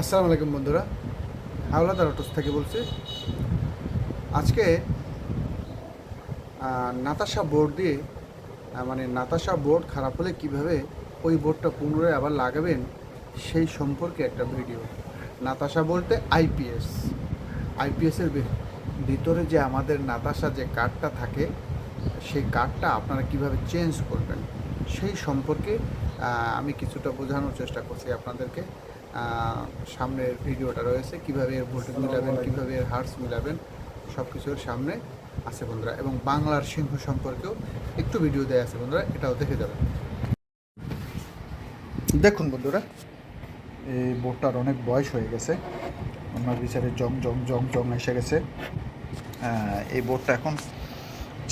আসসালামু আলাইকুম বন্ধুরা। হাওলাদার অটোস থেকে বলছি। আজকে নাতাশা বোর্ড দিয়ে মানে নাতাশা বোর্ড খারাপ হলে কীভাবে ওই বোর্ডটা পুনরায় আবার লাগাবেন, সেই সম্পর্কে একটা ভিডিও। নাতাশা বলতে আইপিএস আইপিএসের ভিতরে যে আমাদের নাতাশা যে কার্ডটা থাকে, সেই কার্ডটা আপনারা কীভাবে চেঞ্জ করবেন, সেই সম্পর্কে আমি কিছুটা বোঝানোর চেষ্টা করছি আপনাদেরকে। সামনের ভিডিওটা রয়েছে, কীভাবে এর ভোল্টেজ মিলাবেন, কীভাবে এর হার্স মিলাবেন সব কিছুর সামনে আছে বন্ধুরা। এবং বাংলার সিংহ সম্পর্কেও একটু ভিডিও দেওয়া আছে বন্ধুরা, এটাও দেখে যাবেন। দেখুন বন্ধুরা, এই বোর্ডটার অনেক বয়স হয়ে গেছে। আমার বিচারে জং জং জং জং এসে গেছে। এই বোর্ডটা এখন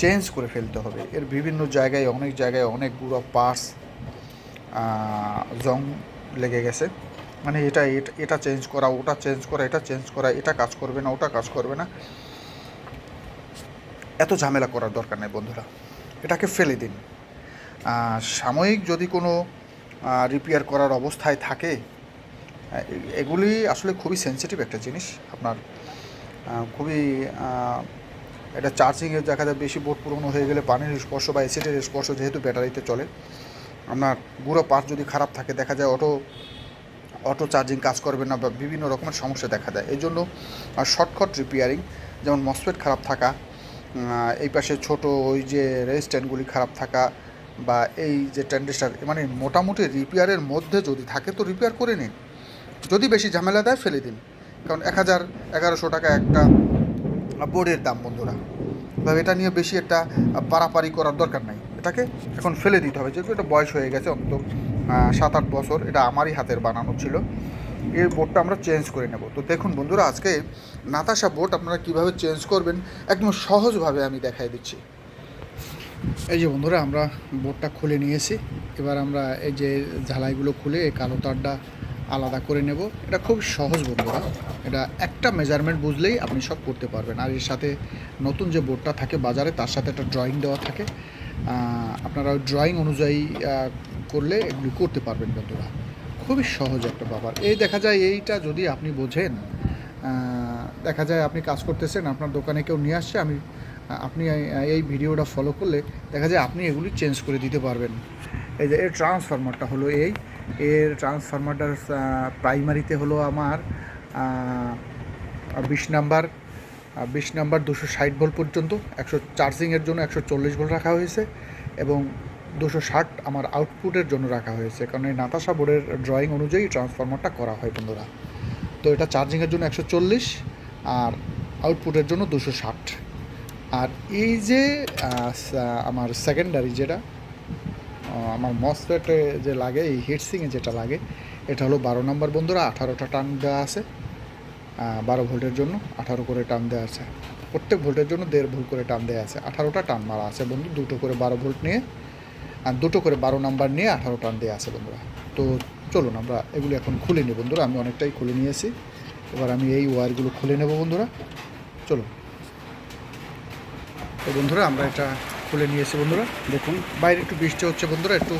চেঞ্জ করে ফেলতে হবে। এর বিভিন্ন জায়গায়, অনেক জায়গায় অনেকগুলো পার্টস জং লেগে গেছে। মানে এটা, এটা- চেঞ্জ করা, ওটা চেঞ্জ করা, এটা চেঞ্জ করা, এটা কাজ করবে না, ওটা কাজ করবে না। এত ঝামেলা করার দরকার নেই বন্ধুরা, এটাকে ফেলে দিন। সাময়িক যদি কোনো রিপেয়ার করার অবস্থায় থাকে এগুলি আসলে খুবই সেনসিটিভ একটা জিনিস। আপনার খুবই এটা চার্জিংয়ের দেখা যায় বেশি বোর্ড পুরনো হয়ে গেলে পানির স্পর্শ বা অ্যাসিডের স্পর্শ যেহেতু ব্যাটারিতে চলে, আপনার গুঁড়ো পার্ট যদি খারাপ থাকে, দেখা যায় অটো অটো চার্জিং কাজ করবে না বা বিভিন্ন রকমের সমস্যা দেখা দেয়। এই জন্য শর্টকাট রিপেয়ারিং যেমন মসপেট খারাপ থাকা এই পাশে ছোট ওই যে রেজিস্ট্যান্টগুলি খারাপ থাকা বা এই যে ট্যান্ডেস্টার মানে মোটামুটি রিপেয়ারের মধ্যে যদি থাকে তো রিপেয়ার করে নিন। যদি বেশি ঝামেলা দেয় ফেলে দিন। কারণ এক হাজার এগারোশো টাকা একটা বোর্ডের দাম বন্ধুরা। তবে এটা নিয়ে বেশি একটা পারাপারি করার দরকার নাই। এটাকে এখন ফেলে দিতে হবে, যেহেতু এটা বয়স হয়ে গেছে অন্তত। সাত আট বছর এটা আমারই হাতের বানানো ছিল। এই বোর্ডটা আমরা চেঞ্জ করে নেব। তো দেখুন বন্ধুরা, আজকে নাতাশা বোর্ড আপনারা কীভাবে চেঞ্জ করবেন একদম সহজভাবে আমি দেখাই দিচ্ছি। এই যে বন্ধুরা, আমরা বোর্ডটা খুলে নিয়েছি। এবার আমরা এই যে ঝালাইগুলো খুলে এই কালো তারটা আলাদা করে নেব। এটা খুব সহজ বন্ধুরা। এটা একটা মেজারমেন্ট বুঝলেই আপনি সব করতে পারবেন। আর এর সাথে নতুন যে বোর্ডটা থাকে বাজারে, তার সাথে একটা ড্রয়িং দেওয়া থাকে। আপনারা ড্রয়িং অনুযায়ী করলে এগুলি করতে পারবেন বন্ধুরা। খুবই সহজ একটা ব্যাপার। এই দেখা যায়, এইটা যদি আপনি বোঝেন দেখা যায় আপনি কাজ করতেছেন, আপনার দোকানে কেউ নিয়ে আসছে, আমি, আপনি এই ভিডিওটা ফলো করলে দেখা যায় আপনি এগুলি চেঞ্জ করে দিতে পারবেন। এই যে, এর ট্রান্সফরমারটা হলো এই। এর ট্রান্সফরমারটার প্রাইমারিতে হলো আমার বিশ নাম্বার বিশ নাম্বার দুশো ষাট ভোল্ট পর্যন্ত, একশো চার্জিংয়ের জন্য একশো চল্লিশ ভোল্ট রাখা হয়েছে এবং দুশো ষাট আমার আউটপুটের জন্য রাখা হয়েছে। কারণ এই নাতাশা বোর্ডের ড্রয়িং অনুযায়ী ট্রান্সফরমারটা করা হয় বন্ধুরা। তো এটা চার্জিংয়ের জন্য একশো চল্লিশ আর আউটপুটের জন্য দুশো ষাট। আর এই যে আমার সেকেন্ডারি যেটা আমার মসফেটে যে লাগে, এই হিটসিংয়ে যেটা লাগে, এটা হলো বারো নম্বর বন্ধুরা, আঠারোটা টান দেওয়া আছে। বারো ভোল্টের জন্য আঠারো করে টান দেওয়া আছে। প্রত্যেক ভোল্টের জন্য দেড় ভোল্ট করে টান দেওয়া আছে। আঠারোটা টান মারা আছে বন্ধু, দুটো করে বারো ভোল্ট নিয়ে, আর দুটো করে বারো নাম্বার নিয়ে আঠারো টান দেওয়া আছে বন্ধুরা। তো চলুন আমরা এগুলো এখন খুলে নিই বন্ধুরা, আমি অনেকটাই খুলে নিয়েছি। এবার আমি এই ওয়্যারগুলো খুলে নেব বন্ধুরা। চলুন। তো বন্ধুরা, আমরা এটা খুলে নিয়েছি বন্ধুরা। দেখুন, বাইরে একটু বৃষ্টি হচ্ছে বন্ধুরা, একটু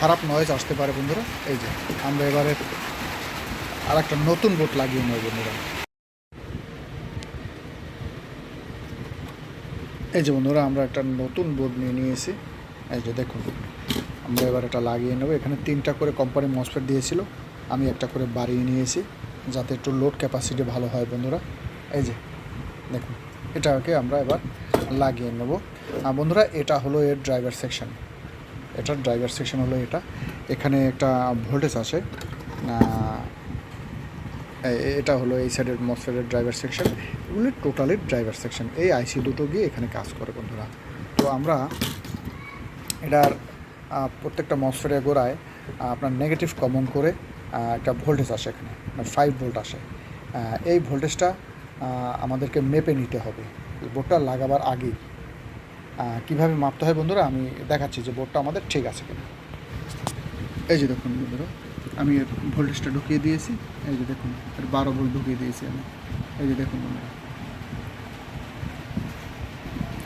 খারাপ নয়েজ আসতে পারে বন্ধুরা। এই যে, আমরা এবারে আর একটা নতুন বোট লাগিয়ে নেব বন্ধুরা। এই যে বন্ধুরা, আমরা একটা নতুন বোর্ড নিয়ে নিয়েছি। এই যে দেখুন, আমরা এবার এটা লাগিয়ে নেব। এখানে তিনটা করে কোম্পানি মসফেট দিয়েছিল, আমি একটা করে বাড়িয়ে নিয়েছি, যাতে একটু লোড ক্যাপাসিটি ভালো হয় বন্ধুরা। এই যে, দেখুন, এটাকে আমরা এবার লাগিয়ে নেব। আর বন্ধুরা, এটা হলো এর ড্রাইভার সেকশন এটার ড্রাইভার সেকশন হলো এটা। এখানে একটা ভোল্টেজ আছে এটা হলো এই সাইডের মসফেটের ড্রাইভার সেকশন এগুলি টোটালি ড্রাইভার সেকশন এই আইসি দুটো গিয়ে এখানে কাজ করে বন্ধুরা। তো আমরা এটার প্রত্যেকটা মসফেটের গোড়ায় আপনার নেগেটিভ কমন করে একটা ভোল্টেজ আসে এখানে মানে ফাইভ ভোল্ট আসে। এই ভোল্টেজটা আমাদেরকে মেপে নিতে হবে। বোর্ডটা লাগাবার আগেই। কীভাবে মাপতে হয় বন্ধুরা, আমি দেখাচ্ছি যে বোর্ডটা আমাদের ঠিক আছে কিনা। এই যে দেখুন বন্ধুরা। আমি এর ভোল্টেজটা ঢুকিয়ে দিয়েছি। এই যে দেখুন, এর বারো ভোল্ট ঢুকিয়ে দিয়েছি আমি। এই যে দেখুন বন্ধুরা।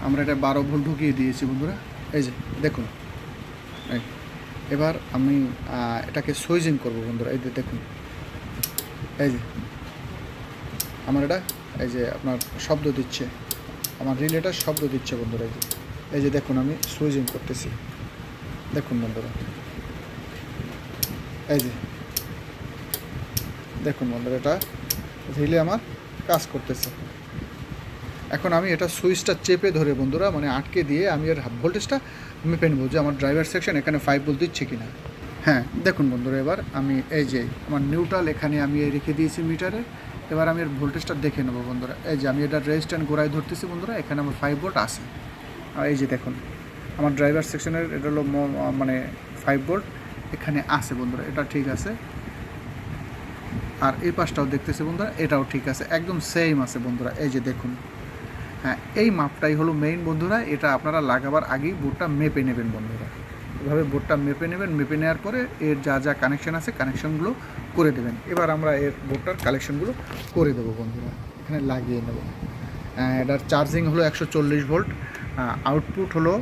আমরা এটা বারো ভোল্ট ঢুকিয়ে দিয়েছি বন্ধুরা। এই যে, দেখুন। এই, এবার আমি এটাকে সুইজিং করব বন্ধুরা। এই যে দেখুন। এই যে, আমার এটা, এই যে আপনার শব্দ দিচ্ছে। আমার রিলেটার শব্দ দিচ্ছে বন্ধুরা, এই যে। এই যে দেখুন, আমি সুইজিং করতেছি। দেখুন বন্ধুরা। এই যে। দেখুন বন্ধুরা, এটা রিলে আমার কাজ করতেছে। এখন আমি এটা সুইচটা চেপে ধরে বন্ধুরা মানে আটকে দিয়ে আমি এর ভোল্টেজটা মেপে নেব। যে আমার ড্রাইভার সেকশন এখানে ফাইভ ভোল্ট দিচ্ছে কি না হ্যাঁ দেখুন বন্ধুরা, এবার আমি এই যে আমার নিউট্রাল এখানে আমি রেখে দিয়েছি মিটারে এবার আমি এর ভোল্টেজটা দেখে নেব বন্ধুরা। এই যে আমি এটা রেজিস্ট্যান্ট গোড়ায় ধরতেছি বন্ধুরা, এখানে আমার ফাইভ ভোল্ট আছে। আর এই যে দেখুন, আমার ড্রাইভার সেকশনের এটা হলো মানে ফাইভ ভোল্ট এখানে আছে বন্ধুরা এটা ঠিক আছে। আর এই পাশটাও দেখতেছি বন্ধুরা এটাও ঠিক আছে একদম সেম আছে বন্ধুরা এই যে দেখুন। হ্যাঁ এই মাপটাই হলো মেইন বন্ধুরা এটা আপনারা লাগাবার আগেই বোর্ডটা মেপে নেবেন বন্ধুরা। এভাবে বোর্ডটা মেপে নেবেন মেপে নেওয়ার পরে এর যা যা কানেকশন আছে কানেকশনগুলো করে দেবেন। এবার আমরা এর বোর্ডটার কালেকশনগুলো করে দেবো বন্ধুরা এখানে লাগিয়ে নেব। আহ, এটার চার্জিং হলো একশো চল্লিশ ভোল্ট আউটপুট হলো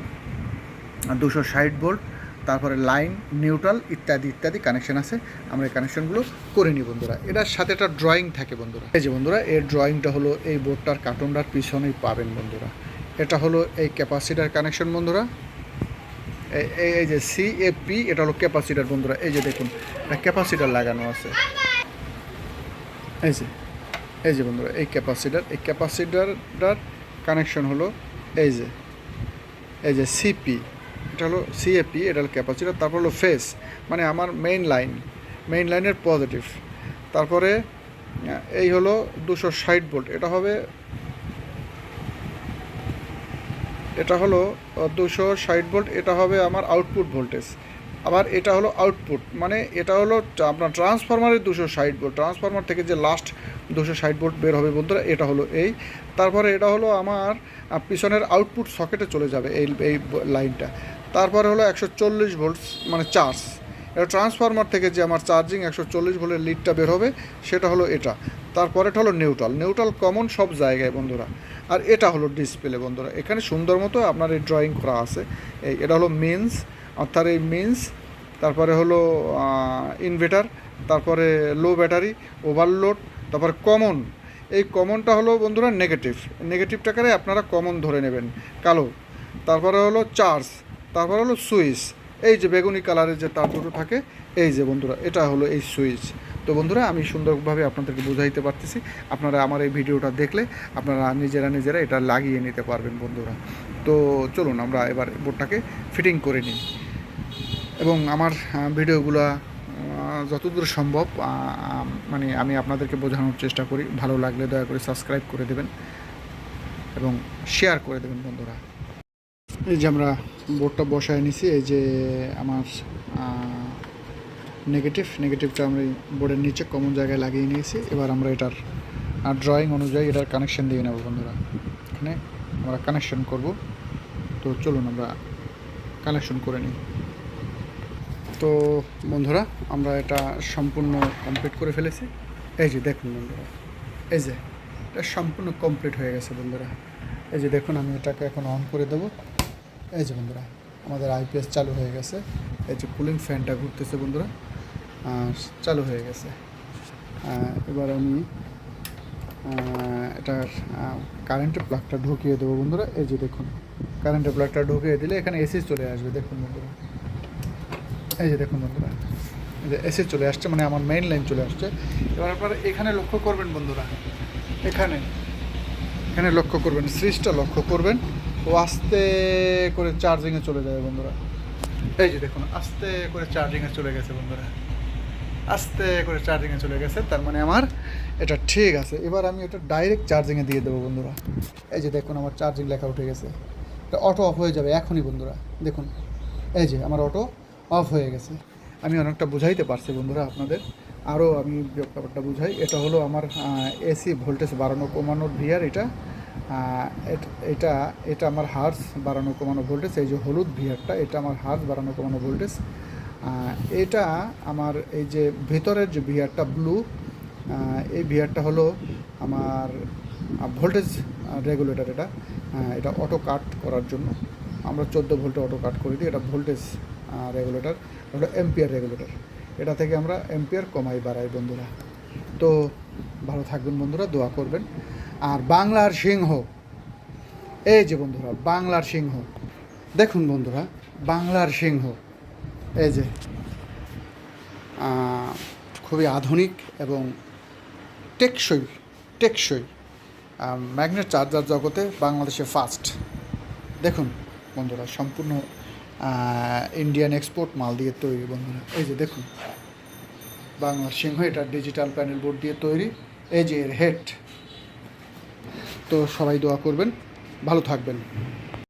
দুশো ষাট ভোল্ট তারপরে লাইন, নিউট্রাল ইত্যাদি ইত্যাদি কানেকশন আছে। আমরা এই কানেকশনগুলো করে নিই বন্ধুরা। এটার সাথে একটা ড্রয়িং থাকে বন্ধুরা। এই যে বন্ধুরা এর ড্রয়িংটা হলো এই বোর্ডটার কার্টুনটার পিছনেই পাবেন বন্ধুরা। এটা হলো এই ক্যাপাসিটার কানেকশন বন্ধুরা। এই- এই এই যে সিএপি এটা হলো ক্যাপাসিটার বন্ধুরা। এই যে দেখুন এটা ক্যাপাসিটার লাগানো আছে। এই যে এই যে বন্ধুরা, এই ক্যাপাসিটার এই ক্যাপাসিটারটার কানেকশন হলো এই যে এই যে সিপি এটা হলো সিএপি এটা হলো ক্যাপাসিটার তারপর হলো ফেস মানে আমার মেইন লাইন মেইন লাইনের পজিটিভ তারপরে এই হলো দুশো ষাট ভোল্ট এটা হবে, এটা হলো দুশো ষাট ভোল্ট এটা হবে আমার আউটপুট ভোল্টেজ আবার এটা হলো আউটপুট মানে এটা হলো আপনার ট্রান্সফরমারের দুশো ষাট ভোল্ট ট্রান্সফরমার থেকে যে লাস্ট দুশো ষাট ভোল্ট বের হবে বন্ধুরা, এটা হলো এই। তারপরে এটা হলো আমার পিছনের আউটপুট সকেটে চলে যাবে এই এই লাইনটা তারপরে হলো একশো চল্লিশ ভোল্ট মানে চার্জ। এটা ট্রান্সফরমার থেকে যে আমার চার্জিং একশো চল্লিশ ভোল্টের লিডটা বের হবে, সেটা হলো এটা। তারপরেটা হলো নিউট্রাল নিউট্রাল কমন সব জায়গায় বন্ধুরা। আর এটা হলো ডিসপ্লে বন্ধুরা। এখানে সুন্দর মতো আপনার এই ড্রয়িং করা আছে। এই এটা হলো মেন্স অর্থাৎ এই মেন্স তারপরে হলো ইনভার্টার তারপরে লো ব্যাটারি ওভারলোড তারপরে কমন এই কমনটা হলো বন্ধুরা নেগেটিভ নেগেটিভটাকে আপনারা কমন ধরে নেবেন। কালো। তারপরে হলো চার্জ তারপরে হলো সুইচ। এই যে বেগুনি কালারের যে তার দুটো থাকে, এই যে বন্ধুরা, এটা হলো এই সুইচ। তো বন্ধুরা, আমি সুন্দরভাবে আপনাদেরকে বুঝাইতে পারতেছি। আপনারা আমার এই ভিডিওটা দেখলে আপনারা নিজেরা নিজেরা এটা লাগিয়ে নিতে পারবেন বন্ধুরা। তো চলুন, আমরা এবার বোর্ডটাকে ফিটিং করে নিই। এবং আমার ভিডিওগুলো যতদূর সম্ভব মানে আমি আপনাদেরকে বোঝানোর চেষ্টা করি। ভালো লাগলে দয়া করে সাবস্ক্রাইব করে দেবেন এবং শেয়ার করে দেবেন বন্ধুরা। এই যে আমরা বোর্ডটা বসায় নিছি, এই যে আমার নেগেটিভ নেগেটিভটা আমরা বোর্ডের নিচে কমন জায়গায় লাগিয়ে নিয়েছি। এবার আমরা এটার ড্রয়িং অনুযায়ী এটার কানেকশন দিয়ে নেব বন্ধুরা। এখানে আমরা কানেকশন করব। তো চলুন আমরা কানেকশন করে নিই। তো বন্ধুরা, আমরা এটা সম্পূর্ণ কমপ্লিট করে ফেলেছি। এই যে দেখুন বন্ধুরা, এই যে এটা সম্পূর্ণ কমপ্লিট হয়ে গেছে বন্ধুরা। এই যে দেখুন, আমি এটাকে এখন অন করে দেবো। এই যে বন্ধুরা, আমাদের আইপিএস চালু হয়ে গেছে। এই যে কুলিং ফ্যানটা ঘুরতেছে বন্ধুরা চালু হয়ে গেছে। এবার আমি এটার কারেন্টের প্লাগটা ঢুকিয়ে দেবো বন্ধুরা। এই যে দেখুন কারেন্টের প্লাগটা ঢুকিয়ে দিলে এখানে এসি চলে আসবে, দেখুন বন্ধুরা। এই যে দেখুন বন্ধুরা এসি চলে আসছে মানে আমার মেইন লাইন চলে আসছে। এবার আপনারা এখানে লক্ষ্য করবেন বন্ধুরা, এখানে এখানে লক্ষ্য করবেন সুইচটা লক্ষ্য করবেন। ও আস্তে করে চার্জিংয়ে চলে যাবে বন্ধুরা। এই যে দেখুন, আস্তে করে চার্জিংয়ে চলে গেছে বন্ধুরা। আস্তে করে চার্জিংয়ে চলে গেছে, তার মানে আমার এটা ঠিক আছে। এবার আমি এটা ডাইরেক্ট চার্জিংয়ে দিয়ে দেবো বন্ধুরা। এই যে দেখুন, আমার চার্জিং লেখা উঠে গেছে। এটা অটো অফ হয়ে যাবে এখনই বন্ধুরা। দেখুন, এই যে আমার অটো অফ হয়ে গেছে। আমি অনেকটা বুঝাইতে পারছি বন্ধুরা আপনাদের। আরও আমি ব্যাপারটা বুঝাই। এটা হলো আমার এসি ভোল্টেজ বাড়ানো, কমানোর ভিয়ার এটা এট- এটা আমার হার্স বাড়ানো কমানো ভোল্টেজ, এই যে হলুদ ভিয়ারটা, এটা আমার হার্স বাড়ানো কমানো ভোল্টেজ। এটা আমার এই যে ভেতরের যে ভিয়ারটা ব্লু এই ভিয়ারটা হলো আমার ভোল্টেজ রেগুলেটর এটা। এটা অটো কাট করার জন্য। আমরা চোদ্দ ভোল্টে অটো কাট করে দিই, এটা ভোল্টেজ রেগুলেটর হলো এম্পিয়ার রেগুলেটর। এটা থেকে আমরা এম্পিয়ার কমাই বাড়াই বন্ধুরা। তো ভালো থাকবেন বন্ধুরা, দোয়া করবেন। আর বাংলার সিংহ। এই যে বন্ধুরা, বাংলার সিংহ। দেখুন বন্ধুরা, বাংলার সিংহ। এই যে খুবই আধুনিক এবং টেকসই টেকসই ম্যাগনেট চার্জার জগতে বাংলাদেশে ফার্স্ট দেখুন বন্ধুরা, সম্পূর্ণ ইন্ডিয়ান এক্সপোর্ট মাল দিয়ে তৈরি বন্ধুরা। এই যে দেখুন, বাংলার সিংহ, এটা ডিজিটাল প্যানেল বোর্ড দিয়ে তৈরি। এই যে এর হেড তো সবাই দোয়া করবেন। ভালো থাকবেন।